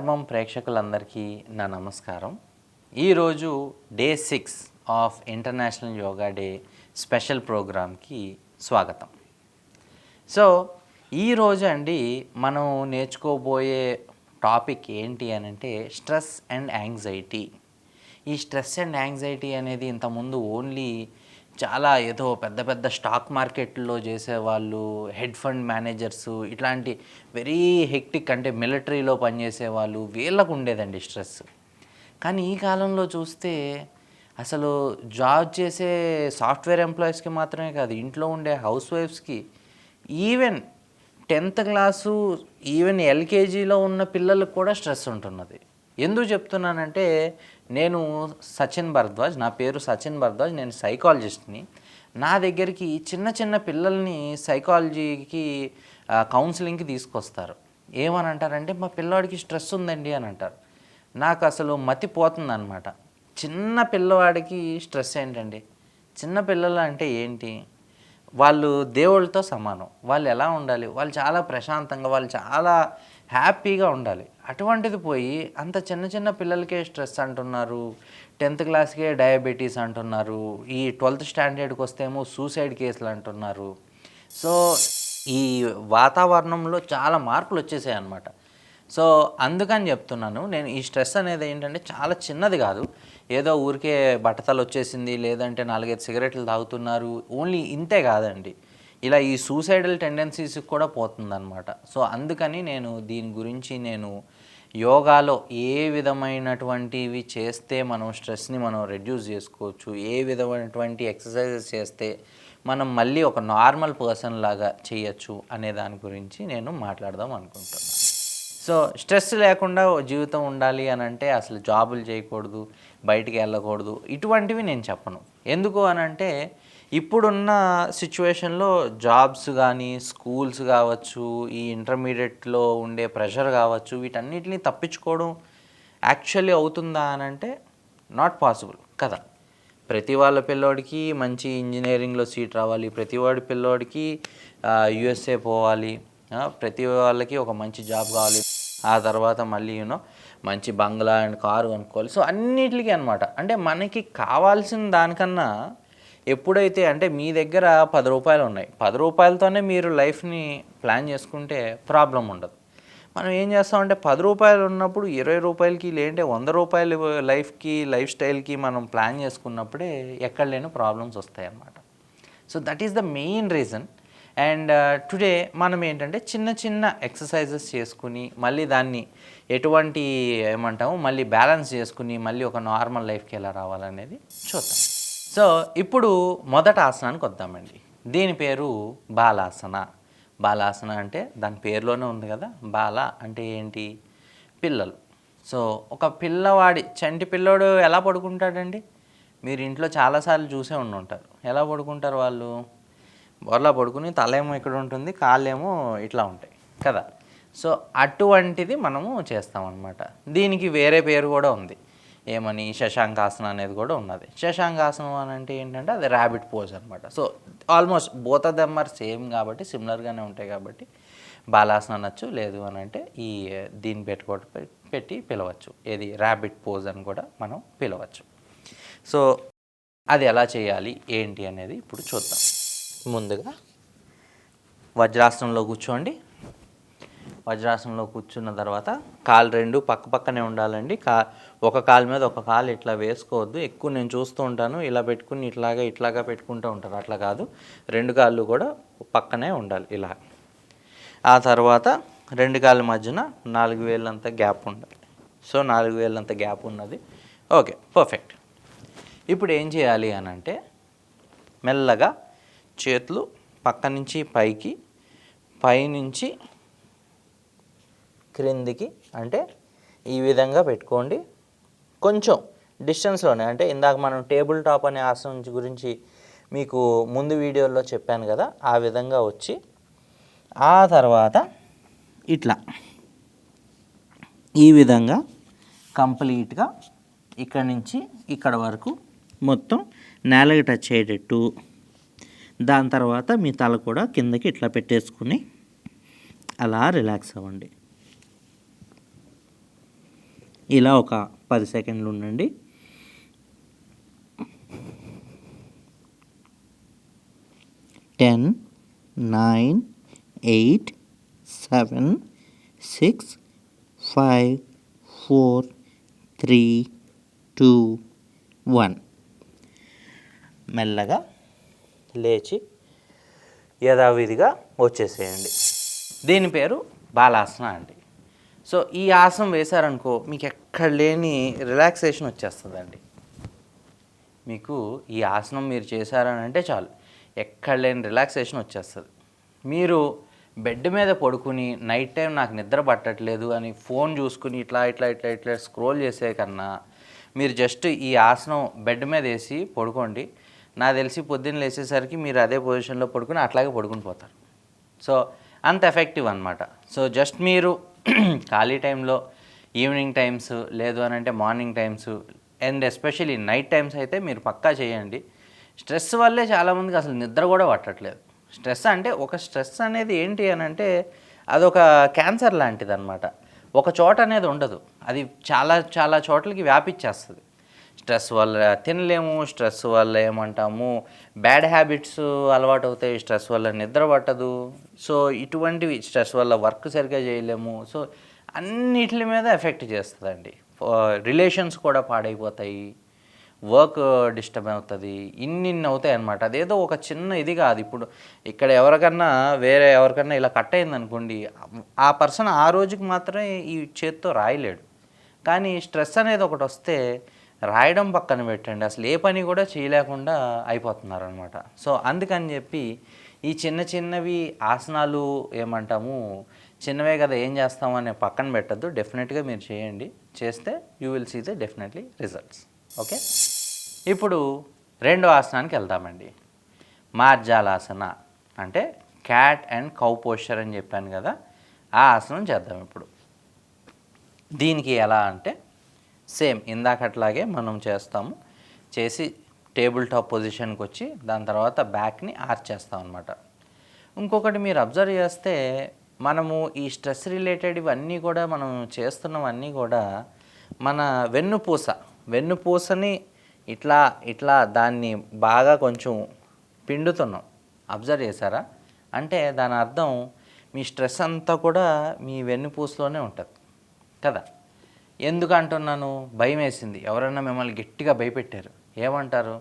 ధర్మం ప్రేక్షకులందరికీ నా నమస్కారం. ఈరోజు day six of international yoga day special ప్రోగ్రామ్కి స్వాగతం. సో ఈరోజు అండి మనం నేర్చుకోబోయే టాపిక్ ఏంటి అని అంటే స్ట్రెస్ అండ్ యాంగ్జైటీ. ఈ స్ట్రెస్ అండ్ యాంగ్జైటీ అనేది ఇంతకుముందు ఓన్లీ చాలా ఏదో పెద్ద పెద్ద స్టాక్ మార్కెట్లో చేసేవాళ్ళు హెడ్ ఫండ్ మేనేజర్స్ ఇట్లాంటి వెరీ హెక్టిక్ అంటే మిలిటరీలో పనిచేసే వాళ్ళు వీళ్ళకు ఉండేదండి స్ట్రెస్. కానీ ఈ కాలంలో చూస్తే అసలు జాబ్ చేసే సాఫ్ట్వేర్ ఎంప్లాయీస్కి మాత్రమే కాదు ఇంట్లో ఉండే హౌస్ వైఫ్స్కి ఈవెన్ టెన్త్ క్లాసు ఈవెన్ ఎల్కేజీలో ఉన్న పిల్లలకు కూడా స్ట్రెస్ ఉంటున్నది. ఎందుకు చెప్తున్నానంటే నేను సచిన్ భరద్వాజ్ నా పేరు సచిన్ భరద్వాజ్ నేను సైకాలజిస్ట్ని నా. దగ్గరికి చిన్న చిన్న పిల్లల్ని సైకాలజీకి కౌన్సిలింగ్కి తీసుకొస్తారు. ఏమని అంటారంటే మా పిల్లవాడికి స్ట్రెస్ ఉందండి అని అంటారు. నాకు అసలు మతి పోతుంది అనమాట చిన్న పిల్లవాడికి స్ట్రెస్ ఏంటండి? చిన్న పిల్లలు అంటే ఏంటి? వాళ్ళు దేవుళ్ళతో సమానం. వాళ్ళు ఎలా ఉండాలి? వాళ్ళు చాలా ప్రశాంతంగా వాళ్ళు చాలా హ్యాపీగా ఉండాలి. అటువంటిది పోయి అంత చిన్న చిన్న పిల్లలకే స్ట్రెస్ అంటున్నారు. టెన్త్ క్లాస్కే డయాబెటీస్ అంటున్నారు. ఈ ట్వెల్త్ స్టాండర్డ్కి వస్తేమో సూసైడ్ కేసులు అంటున్నారు. సో ఈ వాతావరణంలో చాలా మార్పులు వచ్చేసాయి అన్నమాట. సో అందుకని చెప్తున్నాను నేను ఈ స్ట్రెస్ అనేది ఏంటంటే చాలా చిన్నది కాదు. ఏదో ఊరికే బట్టతలు వచ్చేసింది లేదంటే నాలుగైదు సిగరెట్లు తాగుతున్నారు ఓన్లీ ఇంతే కాదండి. ఇలా ఈ సూసైడల్ టెండెన్సీస్కి కూడా పోతుందన్నమాట. సో అందుకని నేను దీని గురించి నేను యోగాలో ఏ విధమైనటువంటివి చేస్తే మనం స్ట్రెస్ని మనం రెడ్యూస్ చేసుకోవచ్చు ఏ విధమైనటువంటి ఎక్సర్సైజెస్ చేస్తే మనం మళ్ళీ ఒక నార్మల్ పర్సన్ లాగా చేయొచ్చు అనే దాని గురించి నేను మాట్లాడదాం అనుకుంటున్నాను సో స్ట్రెస్ లేకుండా జీవితం ఉండాలి అని అంటే అసలు జాబులు చేయకూడదు బయటికి వెళ్ళకూడదు ఇటువంటివి నేను చెప్పను. ఎందుకు అని అంటే ఇప్పుడున్న సిచ్యువేషన్లో జాబ్స్ కానీ స్కూల్స్ కావచ్చు ఈ ఇంటర్మీడియట్లో ఉండే ప్రెషర్ కావచ్చు వీటన్నిటిని తప్పించుకోవడం యాక్చువల్లీ అవుతుందా అని అంటే నాట్ పాసిబుల్ కదా. ప్రతి వాళ్ళ పిల్లోడికి మంచి ఇంజనీరింగ్లో సీట్ రావాలి ప్రతి వాడి పిల్లోడికి యుఎస్ఏ పోవాలి ప్రతి వాళ్ళకి ఒక మంచి జాబ్ కావాలి ఆ తర్వాత మళ్ళీ యూనో మంచి బంగ్లా అండ్ కారు కొనుక్కోవాలి. సో అన్నిటికీ అనమాట అంటే మనకి కావాల్సిన దానికన్నా ఎప్పుడైతే అంటే మీ దగ్గర పది రూపాయలు ఉన్నాయి పది రూపాయలతోనే మీరు లైఫ్ని ప్లాన్ చేసుకుంటే ప్రాబ్లం ఉండదు. మనం ఏం చేస్తామంటే పది రూపాయలు ఉన్నప్పుడు ఇరవై రూపాయలకి లేదంటే వంద రూపాయలు లైఫ్కి లైఫ్ స్టైల్కి మనం ప్లాన్ చేసుకున్నప్పుడే ఎక్కడ లేని ప్రాబ్లమ్స్ వస్తాయి అన్నమాట so that is the main reason. And uh, today మనం ఏంటంటే చిన్న చిన్న ఎక్సర్సైజెస్ చేసుకుని మళ్ళీ దాన్ని ఎటువంటి ఏమంటాము మళ్ళీ బ్యాలెన్స్ చేసుకుని మళ్ళీ ఒక నార్మల్ లైఫ్కి ఎలా రావాలనేది చూద్దాం. సో ఇప్పుడు మొదట ఆసనానికి వద్దామండి. దీని పేరు బాలాసన. బాలాసన అంటే దాని పేరులోనే ఉంది కదా? బాల అంటే ఏంటి? పిల్లలు. సో ఒక పిల్లవాడి చంటి పిల్లోడు ఎలా పడుకుంటాడండి? మీరు ఇంట్లో చాలాసార్లు చూసే ఉండి ఉంటారు ఎలా పడుకుంటారు వాళ్ళు? బొర్లా పడుకుని తలేమో ఇక్కడ ఉంటుంది కాళ్ళేమో ఇట్లా ఉంటాయి కదా? సో అటువంటిది మనము చేస్తామన్నమాట. దీనికి వేరే పేరు కూడా ఉంది. ఏమని శశాంకాసనం అనేది కూడా ఉన్నది. శశాంకాసనం అని అంటే ఏంటంటే అది ర్యాబిట్ పోజ్ అనమాట so almost both of them are same కాబట్టి సిమిలర్గానే ఉంటాయి కాబట్టి బాలాసనం అనొచ్చు లేదు అని అంటే ఈ దీన్ని పెట్టుకోవడం పెట్టి పిలవచ్చు. ఏది? ర్యాబిట్ పోజ్ అని కూడా మనం పిలవచ్చు. సో అది ఎలా చేయాలి? ఏంటి అనేది ఇప్పుడు చూద్దాం. ముందుగా వజ్రాసనంలో కూర్చోండి. వజ్రాసనంలో కూర్చున్న తర్వాత కాలు రెండు పక్క పక్కనే ఉండాలండి. కా ఒక కాలు మీద ఒక కాలు ఇట్లా వేసుకోవద్దు. ఎక్కువ నేను చూస్తూ ఉంటాను. ఇలా పెట్టుకుని ఇట్లాగా ఇట్లాగా పెట్టుకుంటూ ఉంటారు. అట్లా కాదు. రెండు కాళ్ళు కూడా పక్కనే ఉండాలి ఇలా. ఆ తర్వాత రెండు కాళ్ళ మధ్యన నాలుగు వేలంత గ్యాప్ ఉండాలి. సో నాలుగు వేలంత గ్యాప్ ఉన్నది. Okay perfect. ఇప్పుడు ఏం చేయాలి అని అంటే మెల్లగా చేతులు పక్క నుంచి పైకి పైనుంచి క్రిందికి అంటే ఈ విధంగా పెట్టుకోండి. కొంచెం డిస్టెన్స్లోనే అంటే ఇందాక మనం టేబుల్ టాప్ అనే ఆసనం గురించి మీకు ముందు వీడియోలో చెప్పాను కదా ఆ విధంగా వచ్చి ఆ తర్వాత ఇట్లా. ఈ విధంగా కంప్లీట్గా ఇక్కడ నుంచి ఇక్కడ వరకు మొత్తం నేలకి టచ్ అయ్యేటట్టు. దాని తర్వాత మీ తల కూడా కిందకి ఇట్లా పెట్టేసుకుని అలా రిలాక్స్ అవ్వండి. ఇలా ఒక పది సెకండ్లు ఉండండి. Ten nine eight seven six five four three two one. మెల్లగా లేచి యథావిధిగా వచ్చేసేయండి. దీని పేరు బాలాసన అండి. సో ఈ ఆసనం వేశారనుకో మీకు ఎక్కడ లేని రిలాక్సేషన్ వచ్చేస్తుందండి. మీకు ఈ ఆసనం మీరు చేశారని అంటే చాలు. ఎక్కడ లేని రిలాక్సేషన్ వచ్చేస్తుంది. మీరు బెడ్ మీద పడుకుని నైట్ టైం నాకు నిద్ర పట్టట్లేదు అని ఫోన్ చూసుకుని ఇట్లా ఇట్లా ఇట్లా ఇట్లా స్క్రోల్ చేసే కన్నా మీరు జస్ట్ ఈ ఆసనం బెడ్ మీద వేసి పడుకోండి. నాకు తెలిసి పొద్దున్న లేచేసరికి మీరు అదే పొజిషన్లో పడుకుని అట్లాగే పడుకుని పోతారు. సో అంత ఎఫెక్టివ్ అనమాట సో జస్ట్ మీరు ఖాళీ టైంలో ఈవినింగ్ టైమ్స్ లేదు అని అంటే morning times and especially night times అయితే మీరు పక్కా చేయండి. స్ట్రెస్ వల్లే చాలామందికి అసలు నిద్ర కూడా పట్టట్లేదు. స్ట్రెస్ అంటే ఒక స్ట్రెస్ అనేది ఏంటి అని అంటే అదొక క్యాన్సర్ లాంటిది అనమాట ఒక చోట అనేది ఉండదు. అది చాలా చాలా చోట్లకి వ్యాపించేస్తుంది. స్ట్రెస్ వల్ల తినలేము స్ట్రెస్ వల్ల ఏమంటాము? బ్యాడ్ హ్యాబిట్స్ అలవాటు అవుతాయి స్ట్రెస్ వల్ల నిద్ర పట్టదు. సో ఇటువంటివి స్ట్రెస్ వల్ల వర్క్ సరిగ్గా చేయలేము. సో అన్నిటి మీద ఎఫెక్ట్ చేస్తుందండి. రిలేషన్స్ కూడా పాడైపోతాయి. వర్క్ డిస్టర్బ్ అవుతుంది. ఇన్ని ఇన్ని అవుతాయి అనమాట అదేదో ఒక చిన్న ఇది కాదు. ఇప్పుడు ఇక్కడ ఎవరికన్నా వేరే ఎవరికన్నా ఇలా కట్ అయింది అనుకోండి ఆ పర్సన్ ఆ రోజుకి మాత్రమే ఈ చేత్తో రాయలేడు. కానీ స్ట్రెస్ అనేది ఒకటి వస్తే రాయడం పక్కన పెట్టండి. అసలు ఏ పని కూడా చేయలేకుండా అయిపోతున్నారు అనమాట సో అందుకని చెప్పి ఈ చిన్న చిన్నవి ఆసనాలు ఏమంటాము చిన్నవే కదా ఏం చేస్తాము అనే పక్కన పెట్టద్దు. డెఫినెట్గా మీరు చేయండి. చేస్తే you will see the definitely results okay ఇప్పుడు రెండో ఆసనానికి వెళ్దామండి. మార్జాలాసన అంటే క్యాట్ అండ్ కౌ పోస్చర్ అని చెప్పాను కదా ఆ ఆసనం చేద్దాం ఇప్పుడు. దీనికి ఎలా అంటే సేమ్ ఇందాకట్లాగే మనం చేస్తాము. చేసి టేబుల్ టాప్ పొజిషన్కి వచ్చి దాని తర్వాత బ్యాక్ని ఆర్చ్ చేస్తాం అనమాట ఇంకొకటి మీరు అబ్జర్వ్ చేస్తే మనము ఈ స్ట్రెస్ రిలేటెడ్ ఇవన్నీ కూడా మనం చేస్తున్నవన్నీ కూడా మన వెన్నుపూస వెన్నుపూసని ఇట్లా ఇట్లా దాన్ని బాగా కొంచెం పిండుతున్నాం. అబ్జర్వ్ చేశారా? అంటే దాని అర్థం మీ స్ట్రెస్ అంతా కూడా మీ వెన్నుపూసలోనే ఉంటుంది. కదా? ఎందుకు అంటున్నాను భయం వేసింది ఎవరైనా మిమ్మల్ని గట్టిగా భయపెట్టారు? ఏమంటారు?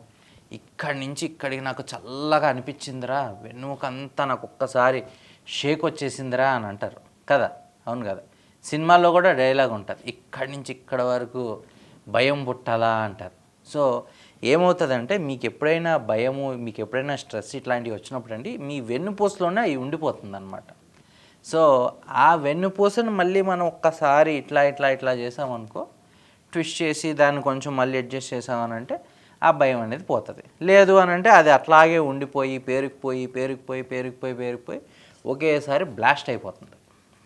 ఇక్కడి నుంచి ఇక్కడికి నాకు చల్లగా అనిపించిందిరా. వెన్నుకంతా నాకు ఒక్కసారి షేక్ వచ్చేసిందిరా అని అంటారు. కదా? అవును కదా? సినిమాల్లో కూడా డైలాగ్ ఉంటుంది. ఇక్కడి నుంచి ఇక్కడ వరకు భయం పుట్టాలా అంటారు. సో ఏమవుతుందంటే మీకు ఎప్పుడైనా భయము మీకు ఎప్పుడైనా స్ట్రెస్ ఇట్లాంటివి వచ్చినప్పుడు అండి మీ వెన్నుపూసలోనే అవి ఉండిపోతుంది అనమాట సో ఆ వెన్నుపూసను మళ్ళీ మనం ఒక్కసారి ఇట్లా ఇట్లా ఇట్లా చేసామనుకో ట్విస్ట్ చేసి దాన్ని కొంచెం మళ్ళీ అడ్జస్ట్ చేసామనంటే ఆ భయం అనేది పోతుంది. లేదు అని అంటే అది అట్లాగే ఉండిపోయి పేరుకుపోయి పేరుకుపోయి పేరుకుపోయి పేరుకుపోయి ఒకేసారి బ్లాస్ట్ అయిపోతుంది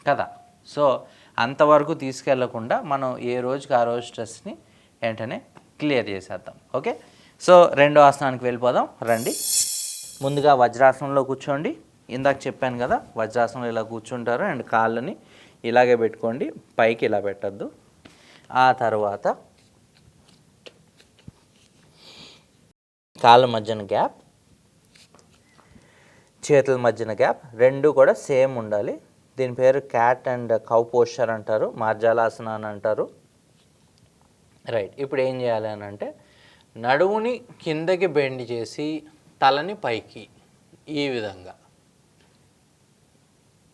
కదా. సో అంతవరకు తీసుకెళ్ళకుండా మనం ఏ రోజుకి ఆ రోజు స్ట్రెస్ని వెంటనే క్లియర్ చేసేద్దాం. ఓకే? సో రెండో ఆసనానికి వెళ్ళిపోదాం. రండి. ముందుగా వజ్రాసనంలో కూర్చోండి. ఇందాక చెప్పాను కదా వజ్రాసనంలో ఇలా కూర్చుంటారు అండ్ కాళ్ళని ఇలాగే పెట్టుకోండి పైకి ఇలా పెట్టద్దు. ఆ తర్వాత కాళ్ళ మధ్యన గ్యాప్ చేతుల మధ్యన గ్యాప్ రెండు కూడా సేమ్ ఉండాలి. దీని పేరు క్యాట్ అండ్ కౌ పోస్చర్ అంటారు మార్జాలాసన అని అంటారు. రైట్ ఇప్పుడు ఏం చేయాలి అని అంటే నడుముని కిందకి బెండ్ చేసి తలని పైకి ఈ విధంగా.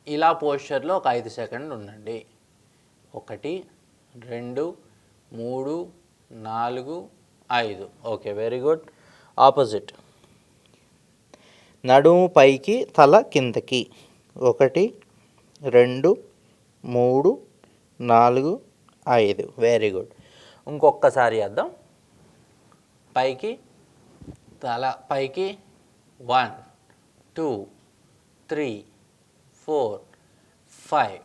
ఇలా పోస్చర్లో ఒక ఐదు సెకండ్లు ఉండండి. ఒకటి రెండు మూడు నాలుగు ఐదు. Okay very good. ఆపోజిట్. నడుము పైకి తల కిందకి. ఒకటి రెండు మూడు నాలుగు ఐదు. Very good. ఇంకొకసారి చేద్దాం. పైకి తల పైకి one two three four five.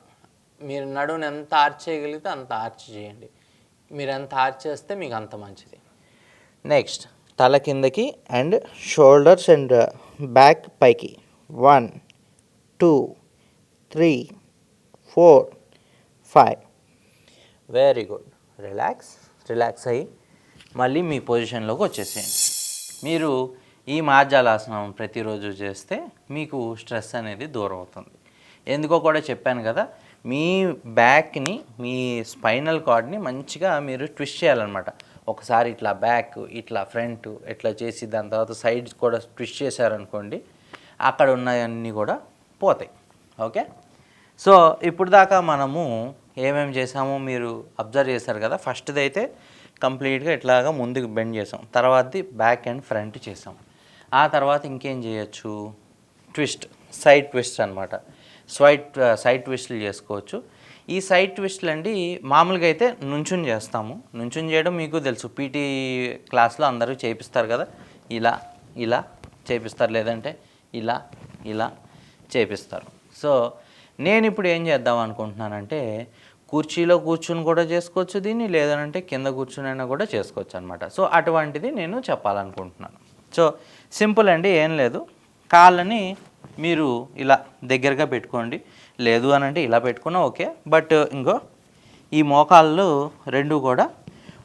మీరు నడువుని ఎంత ఆర్చ్ చేయగలిగితే అంత ఆర్చ్ చేయండి. మీరు ఎంత ఆర్చ్ చేస్తే మీకు అంత మంచిది. నెక్స్ట్ తల కిందకి అండ్ షోల్డర్స్ అండ్ బ్యాక్ పైకి. One two three four five. Very good. Relax relax అయ్యి మళ్ళీ మీ పొజిషన్లోకి వచ్చేసేయండి. మీరు ఈ మార్జాలాసనం ప్రతిరోజు చేస్తే మీకు స్ట్రెస్ అనేది దూరం అవుతుంది. ఎందుకో కూడా చెప్పాను కదా మీ బ్యాక్ని మీ స్పైనల్ కార్డ్ని మంచిగా మీరు ట్విస్ట్ చేయాలన్నమాట. ఒకసారి ఇట్లా బ్యాక్ ఇట్లా ఫ్రంట్ ఇట్లా చేసి దాని తర్వాత సైడ్స్ కూడా ట్విస్ట్ చేశారనుకోండి అక్కడ ఉన్నవన్నీ కూడా పోతాయి. ఓకే? సో ఇప్పుడు దాకా మనము ఏమేమి చేసామో మీరు అబ్జర్వ్ చేశారు కదా ఫస్ట్ది అయితే కంప్లీట్గా ఇట్లాగా ముందుకు బెండ్ చేసాం. తర్వాతది బ్యాక్ అండ్ ఫ్రంట్ చేసాం. ఆ తర్వాత ఇంకేం చేయొచ్చు? ట్విస్ట్ సైడ్ ట్విస్ట్ అనమాట స్వైట్ సైట్ ట్విస్ట్లు చేసుకోవచ్చు. ఈ సైట్ ట్విస్టులు అండి మామూలుగా అయితే నుంచుని చేస్తాము. నుంచుని చేయడం మీకు తెలుసు. పీటీ క్లాస్లో అందరూ చేపిస్తారు కదా. ఇలా ఇలా చేపిస్తారు. లేదంటే ఇలా ఇలా చేపిస్తారు. సో నేను ఇప్పుడు ఏం చేద్దాం అనుకుంటున్నానంటే కుర్చీలో కూర్చుని కూడా చేసుకోవచ్చు దీన్ని లేదనంటే కింద కూర్చునైనా కూడా చేసుకోవచ్చు అనమాట సో అటువంటిది నేను చెప్పాలనుకుంటున్నాను. సో సింపుల్ అండి ఏం లేదు. కాళ్ళని మీరు ఇలా దగ్గరగా పెట్టుకోండి. లేదు అని అంటే ఇలా పెట్టుకున్నా ఓకే. బట్ ఇంకో ఈ మోకాళ్ళు రెండు కూడా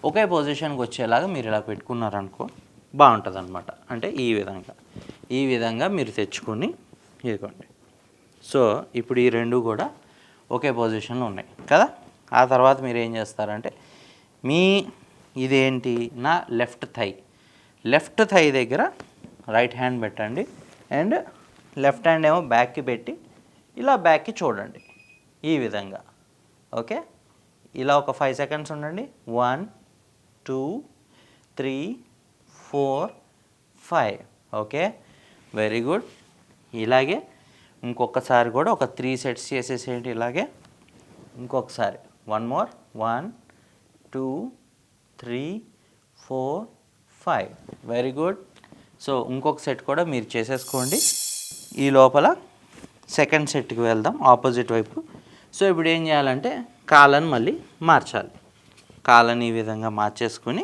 ఒకే పొజిషన్కి వచ్చేలాగా మీరు ఇలా పెట్టుకున్నారనుకో బాగుంటుంది అనమాట అంటే ఈ విధంగా. ఈ విధంగా మీరు తెచ్చుకొని ఇదిగోండి. సో ఇప్పుడు ఈ రెండు కూడా ఒకే పొజిషన్లో ఉన్నాయి. కదా? ఆ తర్వాత మీరు ఏం చేస్తారంటే మీ ఇదేంటి? నా లెఫ్ట్ థై. లెఫ్ట్ థై దగ్గర రైట్ హ్యాండ్ పెట్టండి. అండ్ లెఫ్ట్ హ్యాండ్ ఏమో బ్యాక్కి పెట్టి ఇలా బ్యాక్కి చూడండి ఈ విధంగా. ఓకే? ఇలా ఒక ఫైవ్ సెకండ్స్ ఉండండి. One two three four five. Okay? Very good. ఇలాగే ఇంకొకసారి కూడా ఒక త్రీ సెట్స్ చేసేసేయండి ఇలాగే. ఇంకొకసారి. One more. One two three four five. Very good. So ఇంకొక సెట్ కూడా మీరు చేసేసుకోండి. ఈ లోపల సెకండ్ సెట్కి వెళ్దాం ఆపోజిట్ వైపు. సో ఇప్పుడు ఏం చేయాలంటే కాళ్ళని మళ్ళీ మార్చాలి. కాళ్ళని ఈ విధంగా మార్చేసుకుని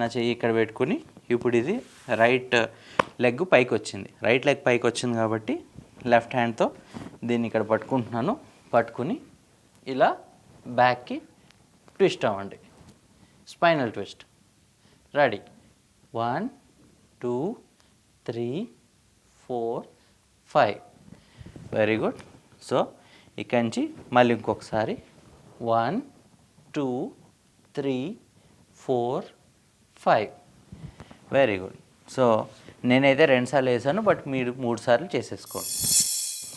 నా చెయ్యి ఇక్కడ పెట్టుకుని ఇప్పుడు ఇది రైట్ లెగ్ పైకి వచ్చింది రైట్ లెగ్ పైకి వచ్చింది కాబట్టి లెఫ్ట్ హ్యాండ్తో దీన్ని ఇక్కడ పట్టుకుంటున్నాను. పట్టుకుని ఇలా బ్యాక్కి ట్విస్ట్ అవ్వండి. Spinal twist ready one two three four five very good so ఇక్కడి నుంచి మళ్ళీ ఇంకొకసారి. One two three four five very good so నేనైతే రెండుసార్లు వేసాను బట్ మీరు మూడు సార్లు చేసేసుకోండి.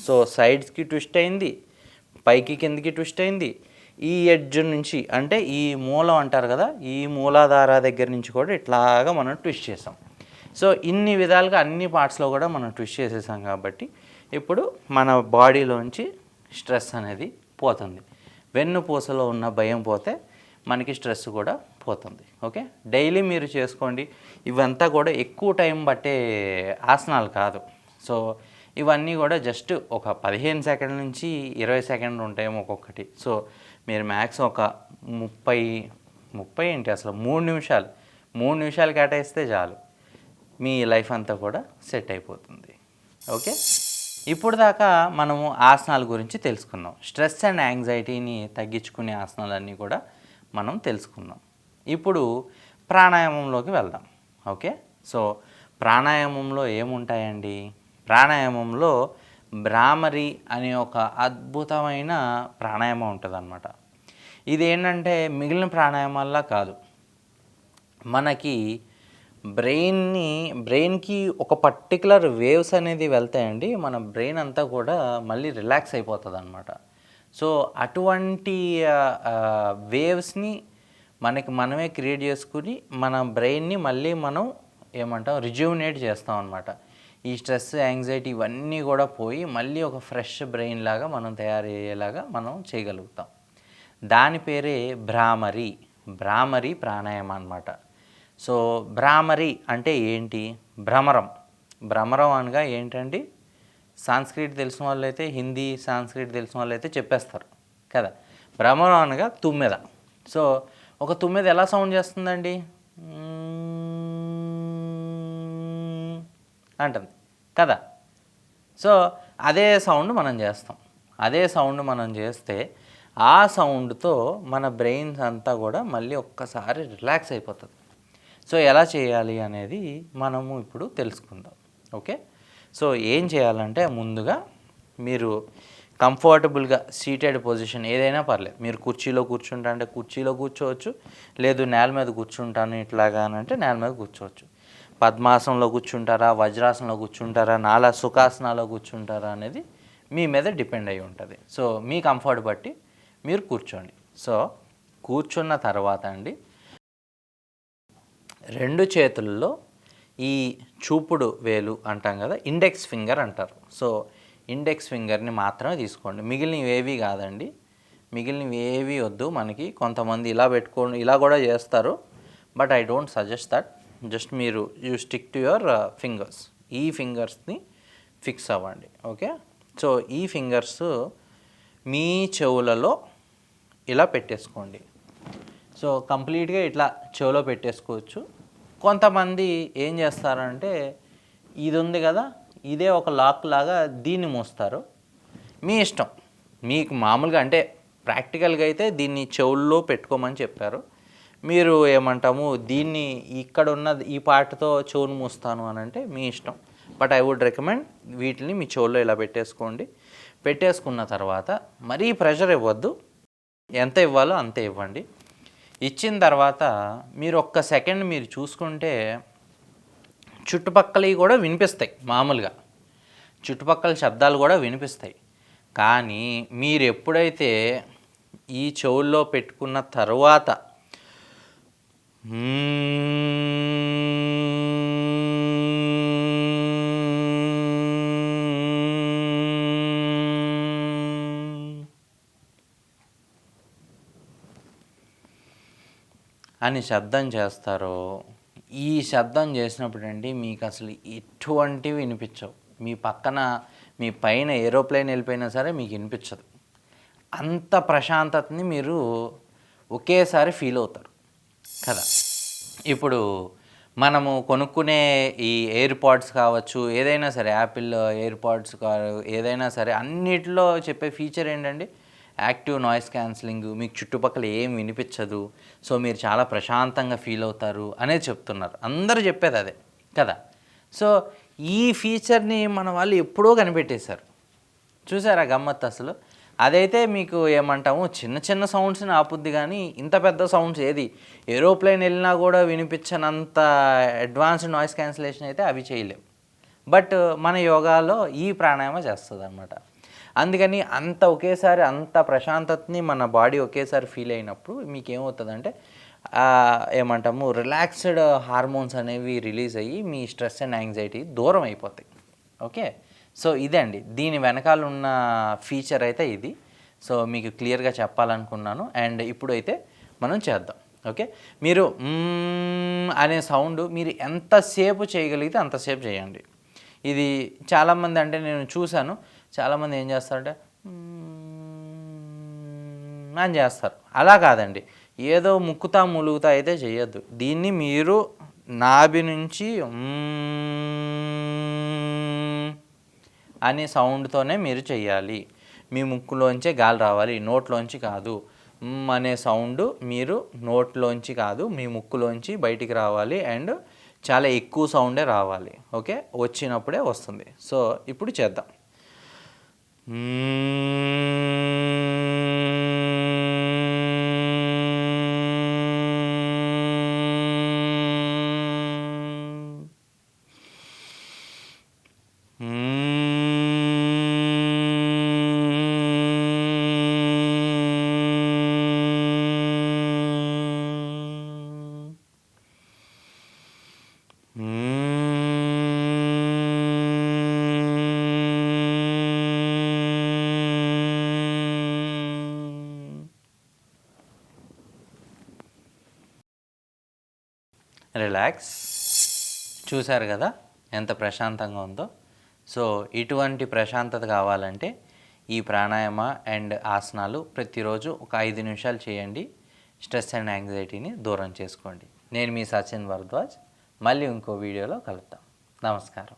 సో సైడ్స్కి ట్విస్ట్ అయింది పైకి కిందకి ట్విస్ట్ అయింది. ఈ ఎడ్జ్ నుంచి అంటే ఈ మూలం అంటారు కదా ఈ మూలాధార దగ్గర నుంచి కూడా ఇట్లాగా మనం ట్విస్ట్ చేసాం సో ఇన్ని విధాలుగా అన్ని పార్ట్స్లో కూడా మనం ట్విస్ట్ చేసేసాం కాబట్టి ఇప్పుడు మన బాడీలోంచి స్ట్రెస్ అనేది పోతుంది. వెన్నుపూసలో ఉన్న భయం పోతే మనకి స్ట్రెస్ కూడా పోతుంది. ఓకే? డైలీ మీరు చేసుకోండి. ఇవంతా కూడా ఎక్కువ టైం పట్టే ఆసనాలు కాదు. సో ఇవన్నీ కూడా జస్ట్ ఒక పదిహేను సెకండ్ నుంచి ఇరవై సెకండ్లు ఉంటాయి ఒక్కొక్కటి. సో మీరు మ్యాక్స్ ఒక ముప్పై ముప్పై ఏంటి అసలు? మూడు నిమిషాలు. మూడు నిమిషాలు కేటాయిస్తే చాలు. మీ లైఫ్ అంతా కూడా సెట్ అయిపోతుంది. ఓకే? ఇప్పుడు దాకా మనము ఆసనాల గురించి తెలుసుకున్నాం. స్ట్రెస్ అండ్ యాంగ్జైటీని తగ్గించుకునే ఆసనాలన్నీ కూడా మనం తెలుసుకున్నాం. ఇప్పుడు ప్రాణాయామంలోకి వెళ్దాం. ఓకే? సో ప్రాణాయామంలో ఏముంటాయండి? ప్రాణాయామంలో భ్రామరి అనే ఒక అద్భుతమైన ప్రాణాయామం ఉంటుందన్నమాట. ఇది ఏంటంటే మిగిలిన ప్రాణాయామాల్లా కాదు. మనకి బ్రెయిన్ని బ్రెయిన్కి ఒక పర్టికులర్ వేవ్స్ అనేది వెళ్తాయండి. మన బ్రెయిన్ అంతా కూడా మళ్ళీ రిలాక్స్ అయిపోతుంది అనమాట సో అటువంటి వేవ్స్ని మనకి మనమే క్రియేట్ చేసుకుని మన బ్రెయిన్ని మళ్ళీ మనం ఏమంటాం రిజ్యూనేట్ చేస్తాం అనమాట ఈ స్ట్రెస్ యాంగ్జైటీ ఇవన్నీ కూడా పోయి మళ్ళీ ఒక ఫ్రెష్ బ్రెయిన్ లాగా మనం తయారయ్యేలాగా మనం చేయగలుగుతాం. దాని పేరే భ్రామరి. భ్రామరి ప్రాణాయామం అనమాట సో భ్రామరి అంటే ఏంటి? భ్రమరం. భ్రమరం అనగా ఏంటండి? సాంస్క్రిట్ తెలిసిన వాళ్ళు అయితే హిందీ సాంస్క్రిట్ తెలిసిన వాళ్ళు అయితే చెప్పేస్తారు కదా. భ్రమరం అనగా తుమ్మెద. సో ఒక తుమ్మెద ఎలా సౌండ్ చేస్తుందండి? అంటుంది కదా. సో అదే సౌండ్ మనం చేస్తాం. అదే సౌండ్ మనం చేస్తే ఆ సౌండ్తో మన బ్రెయిన్స్ అంతా కూడా మళ్ళీ ఒక్కసారి రిలాక్స్ అయిపోతుంది. సో ఎలా చేయాలి అనేది మనము ఇప్పుడు తెలుసుకుందాం. ఓకే? సో ఏం చేయాలంటే ముందుగా మీరు కంఫర్టబుల్గా సీటెడ్ పొజిషన్ ఏదైనా పర్లేదు. మీరు కుర్చీలో కూర్చుంటా అంటే కుర్చీలో కూర్చోవచ్చు లేదు నేల మీద కూర్చుంటాను ఇట్లాగా అని అంటే నేల మీద కూర్చోవచ్చు. పద్మాసనంలో కూర్చుంటారా వజ్రాసనంలో కూర్చుంటారా నాలా సుఖాసనాలో కూర్చుంటారా అనేది మీ మీద డిపెండ్ అయి ఉంటుంది. సో మీ కంఫర్ట్ బట్టి మీరు కూర్చోండి. సో కూర్చున్న తర్వాత అండి రెండు చేతుల్లో ఈ చూపుడు వేలు అంటాం కదా ఇండెక్స్ ఫింగర్ అంటారు. సో ఇండెక్స్ ఫింగర్ని మాత్రమే తీసుకోండి. మిగిలినవి ఏవి కాదండి. మిగిలినవి ఏవి వద్దు మనకి. కొంతమంది ఇలా పెట్టుకోండి ఇలా కూడా చేస్తారు. But I don't suggest that. Just మీరు you stick to your fingers. ఈ ఫింగర్స్ని ఫిక్స్ అవ్వండి. ఓకే? సో ఈ ఫింగర్స్ మీ చెవులలో ఇలా పెట్టేసుకోండి. సో కంప్లీట్గా ఇట్లా చెవులో పెట్టేసుకోవచ్చు. కొంతమంది ఏం చేస్తారంటే ఇది ఉంది కదా ఇదే ఒక లాక్ లాగా దీన్ని మూస్తారు. మీ ఇష్టం. మీకు మామూలుగా అంటే ప్రాక్టికల్గా అయితే దీన్ని చెవుల్లో పెట్టుకోమని చెప్పారు. మీరు ఏమంటాము దీన్ని ఇక్కడ ఉన్న ఈ పాటతో చెవును మూస్తాను అని అంటే మీ ఇష్టం. బట్ ఐ వుడ్ రికమెండ్ వీటిని మీ చెవుల్లో ఇలా పెట్టేసుకోండి. పెట్టేసుకున్న తర్వాత మరీ ప్రెషర్ ఇవ్వద్దు. ఎంత ఇవ్వాలో అంతే ఇవ్వండి. ఇచ్చిన తర్వాత మీరు ఒక్క సెకండ్ మీరు చూసుకుంటే చుట్టుపక్కలవి కూడా వినిపిస్తాయి మామూలుగా. చుట్టుపక్కల శబ్దాలు కూడా వినిపిస్తాయి. కానీ మీరు ఎప్పుడైతే ఈ చెవుల్లో పెట్టుకున్న తర్వాత అని శబ్దం చేస్తారో ఈ శబ్దం చేసినప్పుడు అండి మీకు అసలు ఎటువంటివి వినిపించవు. మీ పక్కన మీ పైన ఏరోప్లేన్ వెళ్ళిపోయినా సరే మీకు వినిపించదు. అంత ప్రశాంతతని మీరు ఒకేసారి ఫీల్ అవుతారు కదా. ఇప్పుడు మనము కొనుక్కునే ఈ ఎయిర్ పాడ్స్ కావచ్చు ఏదైనా సరే యాపిల్ ఎయిర్ పాడ్స్ ఏదైనా సరే అన్నిటిలో చెప్పే ఫీచర్ ఏంటండి? యాక్టివ్ నాయిస్ క్యాన్సిలింగ్ మీకు చుట్టుపక్కల ఏం వినిపించదు సో మీరు చాలా ప్రశాంతంగా ఫీల్ అవుతారు అనేది చెప్తున్నారు. అందరూ చెప్పేది అదే కదా? సో ఈ ఫీచర్ని మన వాళ్ళు ఎప్పుడో కనిపెట్టేశారు. చూసారా గమ్మత్ అసలు? అదైతే మీకు ఏమంటాము చిన్న చిన్న సౌండ్స్ని ఆపుద్ది కానీ ఇంత పెద్ద సౌండ్స్ ఏది? ఏరోప్లేన్ వెళ్ళినా కూడా వినిపించనంత అడ్వాన్స్డ్ నాయిస్ క్యాన్సిలేషన్ అయితే అవి చేయలేవు బట్ మన యోగాలో ఈ ప్రాణాయామ చేస్తుంది అనమాట అందుకని అంత ఒకేసారి అంత ప్రశాంతతని మన బాడీ ఒకేసారి ఫీల్ అయినప్పుడు మీకు ఏమవుతుందంటే ఏమంటాము రిలాక్స్డ్ హార్మోన్స్ అనేవి రిలీజ్ అయ్యి మీ స్ట్రెస్ అండ్ యాంగ్జైటీ దూరం అయిపోతాయి. ఓకే? సో ఇదే అండి. దీని వెనకాల ఉన్న ఫీచర్ అయితే ఇది. సో మీకు క్లియర్గా చెప్పాలనుకున్నాను. అండ్ ఇప్పుడు అయితే మనం చేద్దాం. ఓకే? మీరు అనే సౌండ్ మీరు ఎంతసేపు చేయగలిగితే అంతసేపు చేయండి. ఇది చాలామంది అంటే నేను చూశాను. చాలామంది ఏం చేస్తారంటే అని చేస్తారు. అలా కాదండి. ఏదో ముక్కుతా ములుగుతా అయితే చేయొద్దు. దీన్ని మీరు నాభి నుంచి అనే సౌండ్తోనే మీరు చేయాలి మీ ముక్కులోంచే గాలి రావాలి నోట్లోంచి కాదు. అనే సౌండ్ మీరు నోట్లోంచి కాదు మీ ముక్కులోంచి బయటికి రావాలి అండ్ చాలా ఎక్కువ సౌండే రావాలి. ఓకే? వచ్చినప్పుడే వస్తుంది. సో ఇప్పుడు చేద్దాం. Mm. రిలాక్స్ చూశారు కదా ఎంత ప్రశాంతంగా ఉందో. సో ఇటువంటి ప్రశాంతత కావాలంటే ఈ ప్రాణాయామ అండ్ ఆసనాలు ప్రతిరోజు ఒక ఐదు నిమిషాలు చేయండి. స్ట్రెస్ అండ్ యాంగ్జైటీని దూరం చేసుకోండి. నేను మీ సచిన్ భరద్వాజ్. మళ్ళీ ఇంకో వీడియోలో కలుద్దాం. నమస్కారం.